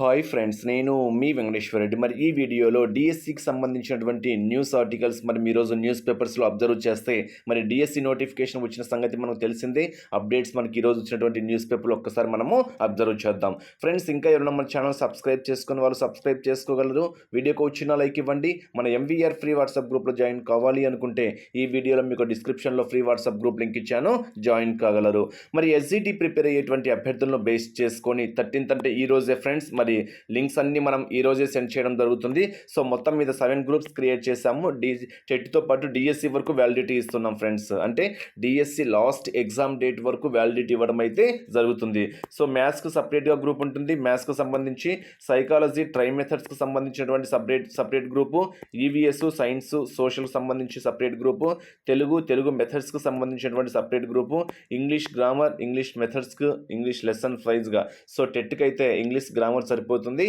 Hi friends నేను మీ వెంకటేశ్వర రెడ్డి. మరి ఈ వీడియోలో డిఎస్సికి సంబంధించినటువంటి న్యూస్ ఆర్టికల్స్ మరి మీ రోజు న్యూస్ పేపర్స్లో అబ్జర్వ్ చేస్తే మరి డిఎస్సి నోటిఫికేషన్ వచ్చిన సంగతి మనకు తెలిసిందే. అప్డేట్స్ మనకి ఈ రోజు వచ్చినటువంటి న్యూస్ పేపర్లు ఒక్కసారి మనము అబ్జర్వ్ చేద్దాం. ఫ్రెండ్స్ ఇంకా ఎవరైనా మన ఛానల్ సబ్స్క్రైబ్ చేసుకుని వాళ్ళు సబ్స్క్రైబ్ చేసుకోగలరు. వీడియోకి వచ్చిన లైక్ ఇవ్వండి. మన ఎంవీఆర్ ఫ్రీ వాట్సాప్ గ్రూప్లో జాయిన్ కావాలి అనుకుంటే ఈ వీడియోలో మీకు డిస్క్రిప్షన్లో ఫ్రీ వాట్సాప్ గ్రూప్ లింక్ ఇచ్చాను. జాయిన్ కాగలరు. మరి ఎస్జిటి ప్రిపేర్ అయ్యేటువంటి అభ్యర్థులను బేస్ చేసుకొని థర్టీన్త్ అంటే ఈ రోజే ఫ్రెండ్స్ మరి లింక్స్ అన్నీ మనం ఈ రోజే సెండ్ చేయడం జరుగుతుంది. సో మొత్తం మీద సెవెన్ గ్రూప్స్ క్రియేట్ చేసాము డి టెట్తో పాటు డిఎస్సి వరకు వ్యాలిడిటీ ఇస్తున్నాం ఫ్రెండ్స్. అంటే డిఎస్సి లాస్ట్ ఎగ్జామ్ డేట్ వరకు వ్యాలిడిటీ ఇవ్వడం అయితే జరుగుతుంది. సో మ్యాథ్స్కి సపరేట్గా గ్రూప్ ఉంటుంది. మ్యాథ్స్కి సంబంధించి సైకాలజీ ట్రై మెథడ్స్కి సంబంధించినటువంటి separate separate group. EVS science సోషల్కి సంబంధించి సపరేట్ గ్రూపు. తెలుగు తెలుగు మెథడ్స్కి సంబంధించినటువంటి separate group. English grammar English మెథడ్స్కి English lesson వైజ్గా సో టెట్కి అయితే ఇంగ్లీష్ గ్రామర్ సరిపోతుంది.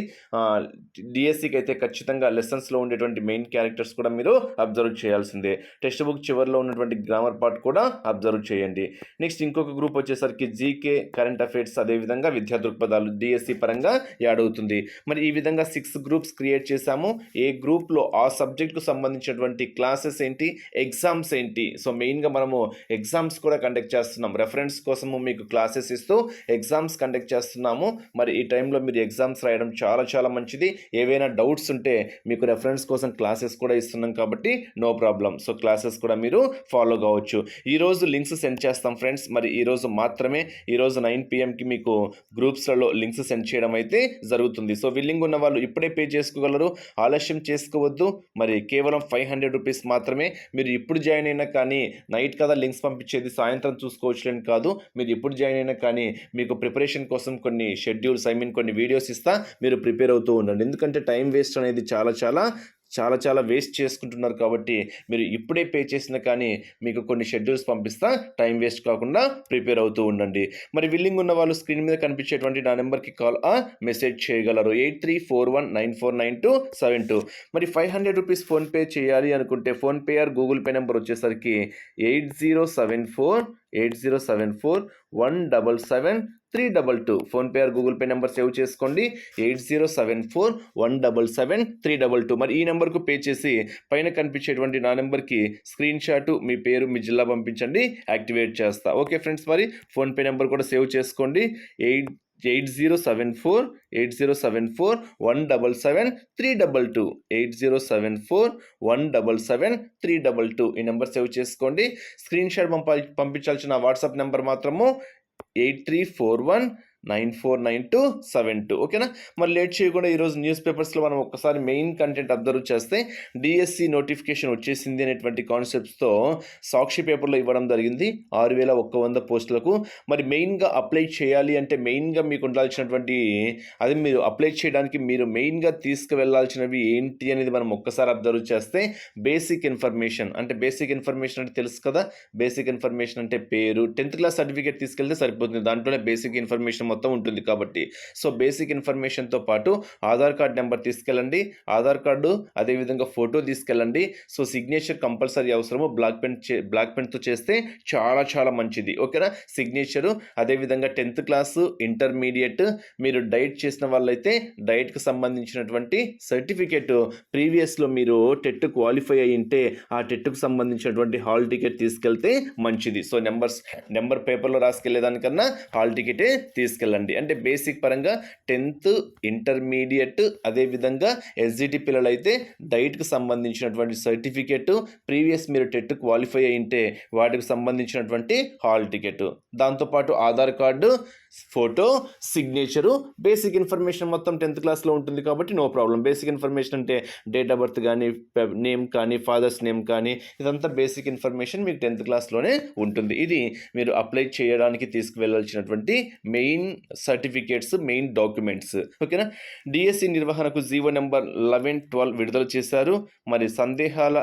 డిఎస్సికి అయితే ఖచ్చితంగా లెసన్స్లో ఉండేటువంటి మెయిన్ క్యారెక్టర్స్ కూడా మీరు అబ్జర్వ్ చేయాల్సిందే. టెక్స్ట్ బుక్ చివరిలో ఉన్నటువంటి గ్రామర్ పార్ట్ కూడా అబ్జర్వ్ చేయండి. నెక్స్ట్ ఇంకొక గ్రూప్ వచ్చేసరికి జీకే కరెంట్ అఫైర్స్ అదేవిధంగా విద్యా దృక్పథాలు డిఎస్సి పరంగా యాడ్ అవుతుంది. మరి ఈ విధంగా సిక్స్ గ్రూప్స్ క్రియేట్ చేశాము. ఏ గ్రూప్లో ఆ సబ్జెక్ట్కు సంబంధించినటువంటి క్లాసెస్ ఏంటి ఎగ్జామ్స్ ఏంటి? సో మెయిన్గా మనము ఎగ్జామ్స్ కూడా కండక్ట్ చేస్తున్నాం. రెఫరెన్స్ కోసము మీకు క్లాసెస్ ఇస్తూ ఎగ్జామ్స్ కండక్ట్ చేస్తున్నాము. మరి ఈ టైంలో మీరు ఎగ్జామ్స్ రాయడం చాలా చాలా మంచిది. ఏవైనా డౌట్స్ ఉంటే మీకు రెఫరెన్స్ కోసం క్లాసెస్ కూడా ఇస్తున్నాం కాబట్టి నో ప్రాబ్లం. సో క్లాసెస్ కూడా మీరు ఫాలో కావచ్చు. ఈరోజు లింక్స్ సెండ్ చేస్తాం ఫ్రెండ్స్. మరి ఈరోజు మాత్రమే ఈరోజు నైన్ పిఎంకి మీకు గ్రూప్స్లలో లింక్స్ సెండ్ చేయడం అయితే జరుగుతుంది. సో విల్లింగ్ ఉన్న వాళ్ళు ఇప్పుడే పే చేసుకోగలరు. ఆలస్యం చేసుకోవద్దు. మరి కేవలం ఫైవ్ హండ్రెడ్ రూపీస్ మాత్రమే మీరు ఇప్పుడు జాయిన్ అయినా కానీ నైట్ కదా లింక్స్ పంపించేది సాయంత్రం చూసుకోవచ్చులేని కాదు. మీరు ఇప్పుడు జాయిన్ అయినా కానీ మీకు ప్రిపరేషన్ కోసం కొన్ని షెడ్యూల్స్ ఐ మీన్ కొన్ని వీడియోస్ ఇస్తా మీరు ప్రిపేర్ అవుతూ ఉండండి. ఎందుకంటే టైం వేస్ట్ అనేది చాలా చాలా చాలా చాలా వేస్ట్ చేసుకుంటున్నారు కాబట్టి మీరు ఇప్పుడే పే చేసినా కానీ మీకు కొన్ని షెడ్యూల్స్ పంపిస్తా టైం వేస్ట్ కాకుండా ప్రిపేర్ అవుతూ ఉండండి. మరి విల్లింగ్ ఉన్న వాళ్ళు స్క్రీన్ మీద కనిపించేటువంటి నా నెంబర్కి కాల్ ఆ మెసేజ్ చేయగలరు. Eight three four one nine four nine two seven two. మరి ఫైవ్ హండ్రెడ్ రూపీస్ ఫోన్పే చేయాలి అనుకుంటే PhonePe or Google Pay number వచ్చేసరికి eight zero seven four eight zero seven four one double seven three double two. PhonePe or Google Pay number save చేసుకోండి. Eight zero seven four one double seven three double two. మరి ఈ నెంబర్కు pay చేసి పైన కనిపించేటువంటి నా నెంబర్కి screen shot మీ పేరు మీ జిల్లా పంపించండి. యాక్టివేట్ చేస్తా. ఓకే ఫ్రెండ్స్ మరి ఫోన్పే నెంబర్ కూడా సేవ్ చేసుకోండి. Eight eight zero seven four eight zero seven four one double seven three double two. Eight zero seven four one double seven three double two. ఈ number save చేసుకోండి. Screen shot పంప పంపించాల్సిన WhatsApp number మాత్రము eight three four one nine four nine two seven two. ఓకేనా? మరి late చేయకుండా ఈరోజు news పేపర్స్లో మనం ఒక్కసారి మెయిన్ కంటెంట్ అబ్జర్వ్ చేస్తే డిఎస్సి నోటిఫికేషన్ వచ్చేసింది అనేటువంటి కాన్సెప్ట్స్తో సాక్షి పేపర్లో ఇవ్వడం జరిగింది. ఆరు వేల ఒక్క వంద పోస్టులకు. మరి మెయిన్గా అప్లై చేయాలి అంటే మెయిన్గా మీకు ఉండాల్సినటువంటి అది మీరు అప్లై చేయడానికి మీరు మెయిన్గా తీసుకువెళ్ళాల్సినవి ఏంటి అనేది మనం ఒక్కసారి అబ్జర్వ్ చేస్తే బేసిక్ ఇన్ఫర్మేషన్ అంటే బేసిక్ ఇన్ఫర్మేషన్ అంటే తెలుసు కదా? బేసిక్ ఇన్ఫర్మేషన్ అంటే పేరు. టెన్త్ క్లాస్ సర్టిఫికేట్ తీసుకెళ్తే సరిపోతుంది. దాంట్లోనే బేసిక్ ఇన్ఫర్మేషన్ మొత్తం ఉంటుంది కాబట్టి. సో బేసిక్ ఇన్ఫర్మేషన్తో పాటు ఆధార్ కార్డ్ నెంబర్ తీసుకెళ్ళండి. ఆధార్ కార్డు అదేవిధంగా ఫోటో తీసుకెళ్ళండి. సో సిగ్నేచర్ కంపల్సరీ అవసరము బ్లాక్ పెన్ చే బ్లాక్ పెన్తో చేస్తే చాలా చాలా మంచిది. ఓకేనా? సిగ్నేచరు అదేవిధంగా టెన్త్ క్లాసు ఇంటర్మీడియట్ మీరు డైట్ చేసిన వాళ్ళైతే డైట్కి సంబంధించినటువంటి సర్టిఫికేట్ ప్రీవియస్లో మీరు టెట్ క్వాలిఫై అయి ఉంటే ఆ టెట్కు సంబంధించినటువంటి హాల్ టికెట్ తీసుకెళ్తే మంచిది. సో నెంబర్స్ నెంబర్ పేపర్లో రాసుకెళ్ళేదానికన్నా హాల్ టికెటే తీసుకెళ్ళండి. అంటే బేసిక్ పరంగా టెన్త్ ఇంటర్మీడియట్ అదేవిధంగా ఎస్జిటి పిల్లలైతే డైట్కి సంబంధించినటువంటి సర్టిఫికేట్ ప్రీవియస్ మీరు టెట్ క్వాలిఫై అయింటే వాటికి సంబంధించినటువంటి హాల్ టికెట్. దాంతోపాటు Aadhaar card photo signature basic information మొత్తం టెన్త్ క్లాస్లో ఉంటుంది కాబట్టి నో ప్రాబ్లం. బేసిక్ ఇన్ఫర్మేషన్ అంటే డేట్ ఆఫ్ బర్త్ కానీ నేమ్ కానీ ఫాదర్స్ నేమ్ కానీ ఇదంతా బేసిక్ ఇన్ఫర్మేషన్ మీకు టెన్త్ క్లాస్లోనే ఉంటుంది. ఇది మీరు అప్లై చేయడానికి తీసుకువెళ్ళాల్సినటువంటి మెయిన్ సర్టిఫికేట్స్ మెయిన్ డాక్యుమెంట్స్. ఓకేనా? డిఎస్సి నిర్వహణకు జీవో నెంబర్ లెవెన్ ట్వెల్వ్ విడుదల చేశారు. మరి సందేహాల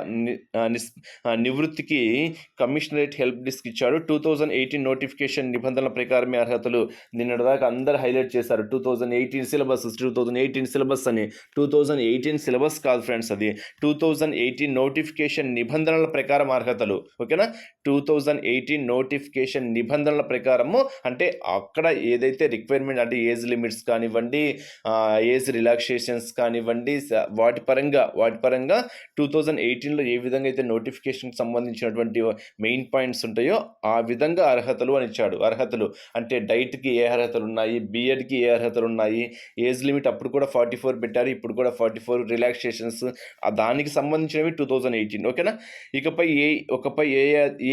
నివృత్తికి కమిషనరేట్ హెల్ప్ డెస్క్ ఇచ్చాడు. టూ థౌజండ్ ఎయిటీన్ నోటిఫికేషన్ నిబంధనల ప్రకారమే అర్హతలు నిన్నటిదాకా అందరు హైలైట్ చేశారు. Two thousand eighteen syllabus two thousand eighteen syllabus అని. టూ థౌజండ్ ఎయిటీన్ సిలబస్ కాదు ఫ్రెండ్స్ అది. టూ థౌజండ్ ఎయిటీన్ నోటిఫికేషన్ నిబంధనల ప్రకారం అర్హతలు. ఓకేనా? టూ థౌజండ్ ఎయిటీన్ నోటిఫికేషన్ నిబంధనల ప్రకారము అంటే అక్కడ ఏదైతే అయితే రిక్వైర్మెంట్ అంటే ఏజ్ లిమిట్స్ కానివ్వండి ఏజ్ రిలాక్సేషన్స్ కానివ్వండి వాటి పరంగా వాటి పరంగా టూ థౌజండ్ ఎయిటీన్లో ఏ విధంగా అయితే నోటిఫికేషన్కి సంబంధించినటువంటి మెయిన్ పాయింట్స్ ఉంటాయో ఆ విధంగా అర్హతలు అని ఇచ్చాడు. అర్హతలు అంటే డైట్కి ఏ అర్హతలు ఉన్నాయి బీఎడ్కి ఏ అర్హతలు ఉన్నాయి ఏజ్ లిమిట్ అప్పుడు కూడా ఫార్టీ ఫోర్ పెట్టారు ఇప్పుడు కూడా ఫార్టీ ఫోర్ రిలాక్సేషన్స్ దానికి సంబంధించినవి టూ థౌజండ్ ఎయిటీన్ ఓకేనా? ఇకపై ఏ ఒకపై ఏ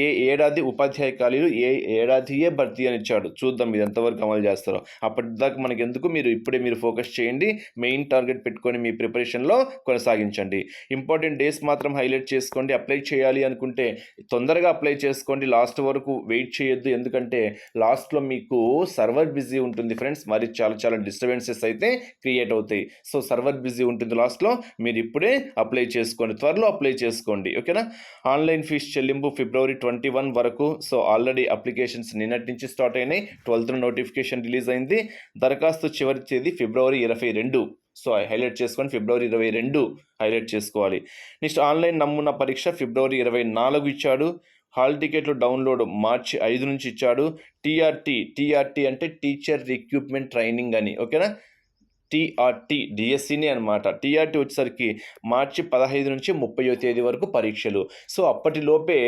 ఏ ఏడాది ఉపాధ్యాయ ఖాళీలు ఏ ఏడాదియే భర్తీ అని ఇచ్చాడు. చూద్దాం ఇది ఎంతవరకు అమలు చేస్తారు. అప్పటిదాకా మనకి ఎందుకు మీరు ఇప్పుడే మీరు ఫోకస్ చేయండి. మెయిన్ టార్గెట్ పెట్టుకొని మీ ప్రిపరేషన్లో కొనసాగించండి. ఇంపార్టెంట్ డేస్ మాత్రం హైలైట్ చేసుకోండి అప్లై చేయాలి అనుకుంటే తొందరగా అప్లై చేసుకోండి. లాస్ట్ వరకు వెయిట్ చేయొద్దు. ఎందుకంటే లాస్ట్లో మీకు సర్వర్ బిజీ ఉంటుంది ఫ్రెండ్స్. మరి చాలా చాలా డిస్టర్బెన్సెస్ అయితే క్రియేట్ అవుతాయి. సో సర్వర్ బిజీ ఉంటుంది లాస్ట్లో. మీరు ఇప్పుడే అప్లై చేసుకోండి. త్వరలో అప్లై చేసుకోండి. ఓకేనా? ఆన్లైన్ ఫీజు చెల్లింపు ఫిబ్రవరి ట్వంటీ వన్ వరకు. సో ఆల్రెడీ అప్లికేషన్స్ నిన్నటి నుంచి స్టార్ట్ అయినాయి. ట్వెల్త్ నోటిఫికేషన్ రిలీజ్ అయింది. దరఖాస్తు చివరి తేదీ ఫిబ్రవరి ఇరవై రెండు. సో హైలైట్ చేసుకొని ఫిబ్రవరి ఇరవై రెండు హైలైట్ చేసుకోవాలి. నెక్స్ట్ ఆన్లైన్ నమూనా పరీక్ష ఫిబ్రవరి ఇరవై నాలుగు ఇచ్చాడు. హాల్ టికెట్లు డౌన్లోడ్ మార్చి ఐదు నుంచి ఇచ్చాడు. టీఆర్టీ టీఆర్టీ అంటే టీచర్ రిక్రూట్మెంట్ ట్రైనింగ్ అని. ఓకేనా? టీఆర్టీ డిఎస్సిని అనమాట టీఆర్టీ వచ్చేసరికి మార్చి పదహైదు నుంచి ముప్పయో తేదీ వరకు పరీక్షలు. సో అప్పటిలోపే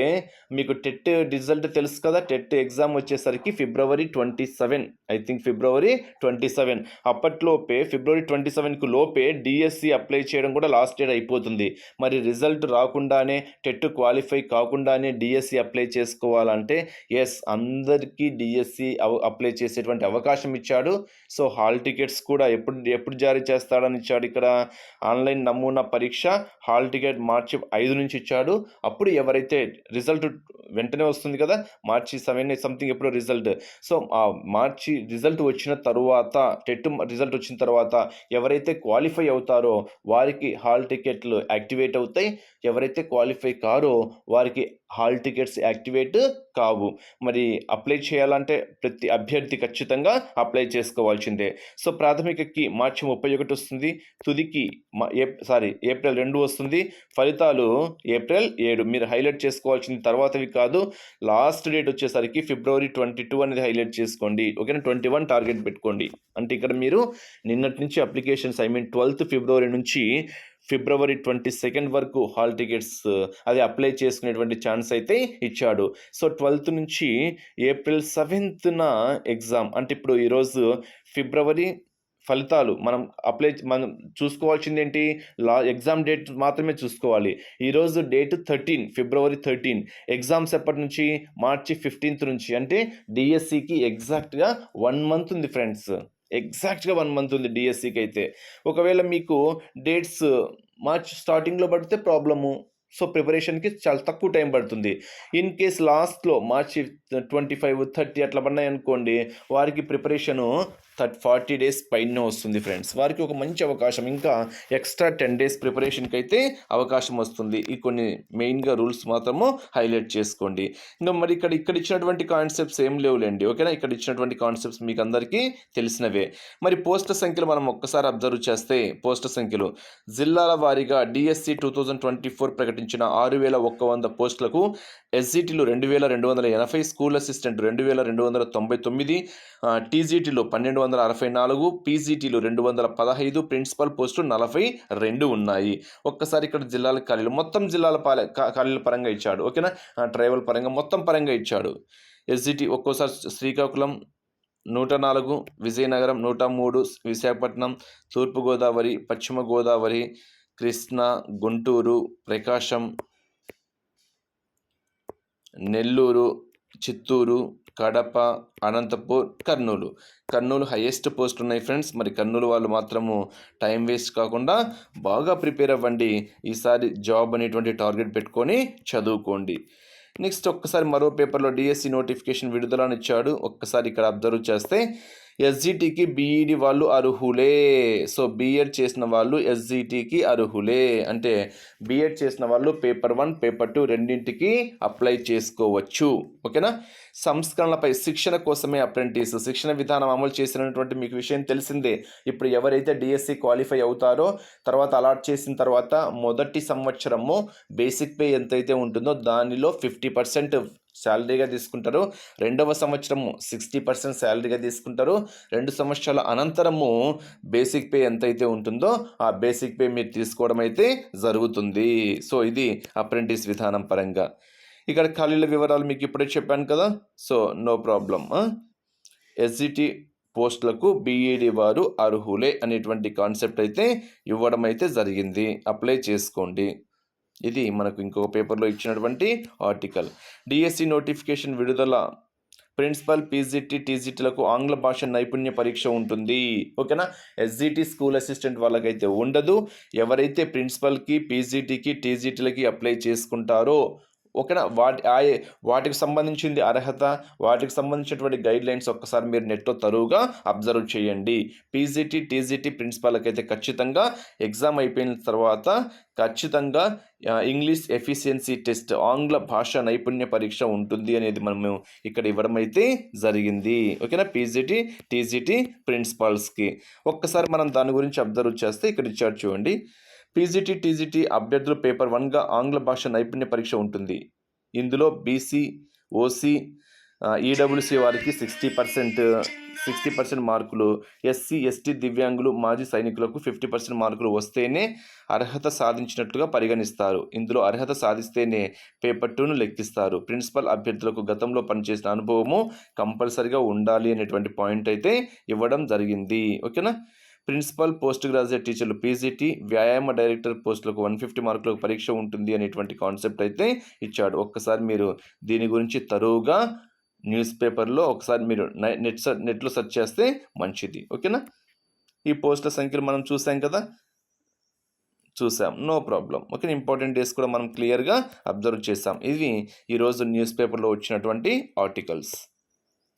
మీకు టెట్ రిజల్ట్ తెలుసు కదా టెట్ ఎగ్జామ్ వచ్చేసరికి February twenty seven. I think February twenty seven. అప్పట్లోపే February twenty సెవెన్కు లోపే డిఎస్సి అప్లై చేయడం కూడా లాస్ట్ డేట్ అయిపోతుంది. మరి రిజల్ట్ రాకుండానే టెట్ క్వాలిఫై కాకుండానే డిఎస్సి అప్లై చేసుకోవాలంటే ఎస్ అందరికీ డిఎస్సి అప్లై చేసేటువంటి అవకాశం ఇచ్చాడు. సో హాల్ టికెట్స్ కూడా ఎప్పుడు ఎప్పుడు జారీ చేస్తాడని ఇచ్చాడు. ఇక్కడ ఆన్లైన్ నమూనా పరీక్ష హాల్ టికెట్ మార్చి ఐదు నుంచి ఇచ్చాడు. అప్పుడు ఎవరైతే రిజల్ట్ వెంటనే వస్తుంది కదా మార్చి సెవెన్ సంథింగ్ ఎప్పుడో రిజల్ట్. సో ఆ మార్చి రిజల్ట్ వచ్చిన తరువాత టెట్ రిజల్ట్ వచ్చిన తర్వాత ఎవరైతే క్వాలిఫై అవుతారో వారికి హాల్ టికెట్లు యాక్టివేట్ అవుతాయి. ఎవరైతే క్వాలిఫై కారో వారికి హాల్ టికెట్స్ యాక్టివేట్ కావు. మరి అప్లై చేయాలంటే ప్రతి అభ్యర్థి ఖచ్చితంగా అప్లై చేసుకోవాల్సిందే. సో ప్రాథమికకి మార్చి ముప్పై ఒకటి వస్తుంది తుదికి మా ఏ సారీ ఏప్రిల్ రెండు వస్తుంది. ఫలితాలు ఏప్రిల్ ఏడు. మీరు హైలైట్ చేసుకోవాల్సింది తర్వాతవి కాదు లాస్ట్ డేట్ వచ్చేసరికి ఫిబ్రవరి ట్వంటీ టూ అనేది హైలైట్ చేసుకోండి. ఓకేనా? ట్వంటీ వన్ టార్గెట్ పెట్టుకోండి. అంటే ఇక్కడ మీరు నిన్నటి నుంచి applications I mean twelfth February నుంచి ఫిబ్రవరి ట్వంటీ సెకండ్ వరకు హాల్ టికెట్స్ అది అప్లై చేసుకునేటువంటి ఛాన్స్ అయితే ఇచ్చాడు. సో ట్వెల్త్ నుంచి ఏప్రిల్ సెవెంత్న ఎగ్జామ్. అంటే ఇప్పుడు ఈరోజు ఫిబ్రవరి ఫలితాలు మనం అప్లై మనం చూసుకోవాల్సింది ఏంటి లా ఎగ్జామ్ డేట్ మాత్రమే చూసుకోవాలి. ఈరోజు date thirteen February thirteen exams ఎప్పటి నుంచి? మార్చి ఫిఫ్టీన్త్ నుంచి. అంటే డిఎస్సికి ఎగ్జాక్ట్గా వన్ మంత్ ఉంది ఫ్రెండ్స్ ఎగ్జాక్ట్గా వన్ మంత్ ఉంది డిఎస్సికి అయితే. ఒకవేళ మీకు డేట్స్ మార్చ్ స్టార్టింగ్లో పడితే ప్రాబ్లము సో ప్రిపరేషన్కి చాలా తక్కువ టైం పడుతుంది. ఇన్ కేస్ లాస్ట్లో మార్చి ట్వంటీ ఫైవ్ థర్టీ అట్లా పడినాయి అనుకోండి వారికి ప్రిపరేషను థర్ట్ ఫార్టీ డేస్ పైన వస్తుంది ఫ్రెండ్స్. వారికి ఒక మంచి అవకాశం. ఇంకా ఎక్స్ట్రా టెన్ డేస్ ప్రిపరేషన్కి అయితే అవకాశం వస్తుంది. ఈ కొన్ని మెయిన్గా రూల్స్ మాత్రము హైలైట్ చేసుకోండి. ఇంకా మరి ఇక్కడ ఇక్కడ ఇచ్చినటువంటి కాన్సెప్ట్స్ ఏం లేవులేండి. ఓకేనా? ఇక్కడ ఇచ్చినటువంటి కాన్సెప్ట్స్ మీకు అందరికీ తెలిసినవే. మరి పోస్టర్ సంఖ్యలు మనం ఒక్కసారి అబ్జర్వ్ చేస్తే పోస్టర్ సంఖ్యలు జిల్లాల వారీగా DSC two thousand twenty four ప్రకటించిన ఆరు వేల ఒక్క వంద పోస్టులకు ఎస్జిటిలు రెండు వేల రెండు వందల ఎనభై స్కూల్ అసిస్టెంట్ రెండు వేల రెండు వందల తొంభై తొమ్మిది టీజీటీలో పన్నెండు వందల అరవై నాలుగు పీజీటీలు రెండు వందల పదహైదు ప్రిన్సిపల్ పోస్టులు నలభై రెండు ఉన్నాయి. ఒక్కసారి ఇక్కడ జిల్లాల ఖాళీలు మొత్తం జిల్లాల పాల ఖాళీల పరంగా ఇచ్చాడు ఓకేనా? ట్రైబల్ పరంగా మొత్తం పరంగా ఇచ్చాడు. ఎస్జిటి ఒక్కోసారి శ్రీకాకుళం నూట నాలుగు విజయనగరం నూట మూడు విశాఖపట్నం తూర్పుగోదావరి పశ్చిమ గోదావరి కృష్ణా గుంటూరు ప్రకాశం నెల్లూరు చిత్తూరు కడప అనంతపూర్ కర్నూలు. కర్నూలు హైయెస్ట్ పోస్ట్ ఉన్నాయి ఫ్రెండ్స్ మరి కర్నూలు వాళ్ళు మాత్రము టైం వేస్ట్ కాకుండా బాగా ప్రిపేర్ అవ్వండి. ఈసారి జాబ్ అనేటువంటి టార్గెట్ పెట్టుకొని చదువుకోండి. నెక్స్ట్ ఒక్కసారి మరో పేపర్లో డిఎస్సి నోటిఫికేషన్ విడుదల అని ఇచ్చాడు. ఒక్కసారి ఇక్కడ అబ్జర్వ్ చేస్తే ఎస్జిటికి బీఈడి వాళ్ళు అర్హులే. సో బీఎడ్ చేసిన వాళ్ళు ఎస్జిటికి అర్హులే. అంటే బీఎడ్ చేసిన వాళ్ళు పేపర్ వన్ పేపర్ టూ రెండింటికి అప్లై చేసుకోవచ్చు. ఓకేనా? సంస్కరణలపై శిక్షణ కోసమే అప్రెంటిస్. శిక్షణ విధానం అమలు చేసినటువంటి మీకు విషయం తెలిసిందే. ఇప్పుడు ఎవరైతే డిఎస్సి క్వాలిఫై అవుతారో తర్వాత అలాట్ చేసిన తర్వాత మొదటి సంవత్సరము బేసిక్ పే ఎంతైతే ఉంటుందో దానిలో ఫిఫ్టీ పర్సెంట్ శాలరీగా తీసుకుంటారు. రెండవ సంవత్సరము సిక్స్టీ పర్సెంట్ శాలరీగా తీసుకుంటారు. రెండు సంవత్సరాల అనంతరము బేసిక్ పే ఎంతైతే ఉంటుందో ఆ బేసిక్ పే మీరు తీసుకోవడం అయితే జరుగుతుంది. సో ఇది అప్రెంటిస్ విధానం పరంగా. ఇక్కడ ఖాళీల వివరాలు మీకు ఇప్పుడే చెప్పాను కదా. సో నో ప్రాబ్లం ఎస్జిటి పోస్టులకు బీఈడి వారు అర్హులే అనేటువంటి కాన్సెప్ట్ అయితే ఇవ్వడం అయితే జరిగింది. అప్లై చేసుకోండి. ఇది మనకు ఇంకొక పేపర్లో ఇచ్చినటువంటి ఆర్టికల్ డిఎస్సి నోటిఫికేషన్ విడుదల. ప్రిన్సిపల్ పీజీటీ టీజీటీలకు ఆంగ్ల భాష నైపుణ్య పరీక్ష ఉంటుంది. ఓకేనా? ఎస్జిటి స్కూల్ అసిస్టెంట్ వాళ్ళకైతే ఉండదు. ఎవరైతే ప్రిన్సిపల్కి పీజీటీకి టీజీటీలకి అప్లై చేసుకుంటారో ఓకేనా వాటి ఆ వాటికి సంబంధించింది అర్హత వాటికి సంబంధించినటువంటి గైడ్ లైన్స్ ఒక్కసారి మీరు నెట్లో తరువుగా అబ్జర్వ్ చేయండి. పీజీటీ టీజీటీ ప్రిన్సిపాల్కి అయితే ఖచ్చితంగా ఎగ్జామ్ అయిపోయిన తర్వాత ఖచ్చితంగా ఇంగ్లీష్ ఎఫిషియన్సీ టెస్ట్ ఆంగ్ల భాష నైపుణ్య పరీక్ష ఉంటుంది అనేది మనము ఇక్కడ ఇవ్వడం అయితే జరిగింది. ఓకేనా? పీజీటీ టీజీటీ ప్రిన్సిపాల్స్కి. ఒక్కసారి మనం దాని గురించి అబ్జర్వ్ చేస్తే ఇక్కడ ఇచ్చారు చూడండి. పీజీటీ టీజీటీ అభ్యర్థులు పేపర్ వన్గా ఆంగ్ల భాష నైపుణ్య పరీక్ష ఉంటుంది. ఇందులో బీసీ ఓసీ ఈడబ్ల్యూసీ వారికి సిక్స్టీ పర్సెంట్ సిక్స్టీ పర్సెంట్ మార్కులు ఎస్సీ ఎస్టీ దివ్యాంగులు మాజీ సైనికులకు ఫిఫ్టీ పర్సెంట్ మార్కులు వస్తేనే అర్హత సాధించినట్లుగా పరిగణిస్తారు. ఇందులో అర్హత సాధిస్తేనే పేపర్ టూను లెక్కిస్తారు. ప్రిన్సిపల్ అభ్యర్థులకు గతంలో పనిచేసిన అనుభవము కంపల్సరిగా ఉండాలి అనేటువంటి పాయింట్ అయితే ఇవ్వడం జరిగింది. ఓకేనా? ప్రిన్సిపల్ పోస్ట్ గ్రాడ్యుయేట్ టీచర్లు పీజీటీ వ్యాయామ డైరెక్టర్ పోస్టులకు వన్ ఫిఫ్టీ మార్కులకు పరీక్ష ఉంటుంది అనేటువంటి కాన్సెప్ట్ అయితే ఇచ్చాడు. ఒక్కసారి మీరు దీని గురించి తరువుగా న్యూస్ పేపర్లో ఒకసారి మీరు నై- నెట్ సర్ నెట్లో సెర్చ్ చేస్తే మంచిది. ఓకేనా? ఈ పోస్టుల సంఖ్యలు మనం చూసాం కదా? చూసాం. No problem. Okay important days కూడా మనం క్లియర్గా అబ్జర్వ్ చేసాం. ఇవి ఈరోజు న్యూస్ పేపర్లో వచ్చినటువంటి ఆర్టికల్స్.